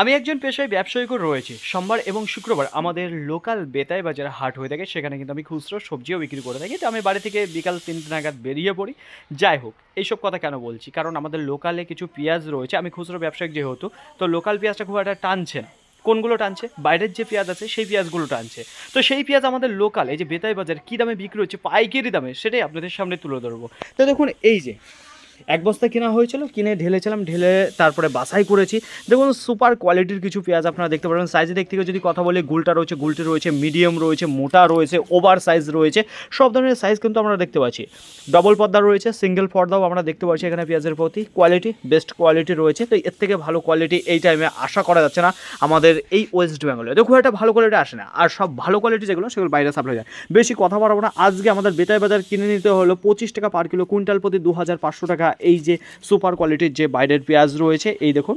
আমি একজন পেশায় ব্যবসায়িক রয়েছে। সোমবার এবং শুক্রবার আমাদের লোকাল বেতায় বাজারে হাট হয়ে থাকে। সেখানে কিন্তু আমি খুচরো সবজিও বিক্রি করে থাকি। তো আমি বাড়ি থেকে বিকাল তিনটে নাগাদ বেরিয়ে পড়ি। যাই হোক, এইসব কথা কেন বলছি? কারণ আমাদের লোকালে কিছু পেঁয়াজ রয়েছে। আমি খুচরো ব্যবসায়িক যেহেতু, তো লোকাল পেঁয়াজটা খুব একটা টানছে না। কোনগুলো টানছে? বাইরের যে পেঁয়াজ আছে, সেই পেঁয়াজগুলো টানছে। তো সেই পেঁয়াজ আমাদের লোকাল, এই যে বেতাই বাজার কী দামে বিক্রি হচ্ছে, পাইকারি দামে, সেটাই আপনাদের সামনে তুলে ধরবো। তো দেখুন, এই যে এক বস্তা কেনা হয়েছিল, কিনে ঢেলেছিলাম, ঢেলে তারপরে বাছাই করেছি। দেখুন সুপার কোয়ালিটির কিছু পেঁয়াজ আপনারা দেখতে পারেন সাইজের দিক থেকে যদি কথা বলি, গুলটা রয়েছে, গুলটি রয়েছে মিডিয়াম রয়েছে, মোটা রয়েছে ওভার সাইজ রয়েছে, সব ধরনের সাইজ কিন্তু আমরা দেখতে পাচ্ছি। ডবল পর্দা রয়েছে সিঙ্গেল পর্দাও আমরা দেখতে পাচ্ছি এখানে পেঁয়াজের প্রতি। কোয়ালিটি বেস্ট কোয়ালিটি রয়েছে। তো এর থেকে ভালো কোয়ালিটি এই টাইমে আশা করা যাচ্ছে না আমাদের এই ওয়েস্ট বেঙ্গলে দেখুন, একটা ভালো কোয়ালিটি আসে না। আর সব ভালো কোয়ালিটি যেগুলো, সেগুলো বাইরে সাপ্লাই যায় বেশি কথা বাড়াবো না। আজকে আমাদের বেতাই বাজার কিনে নিতে হলো পঁচিশ টাকা পার কিলো কুইন্টাল প্রতি দু হাজার পাঁচশো টাকা। এই যে সুপার কোয়ালিটির যে বাইরের পেঁয়াজ রয়েছে এই দেখুন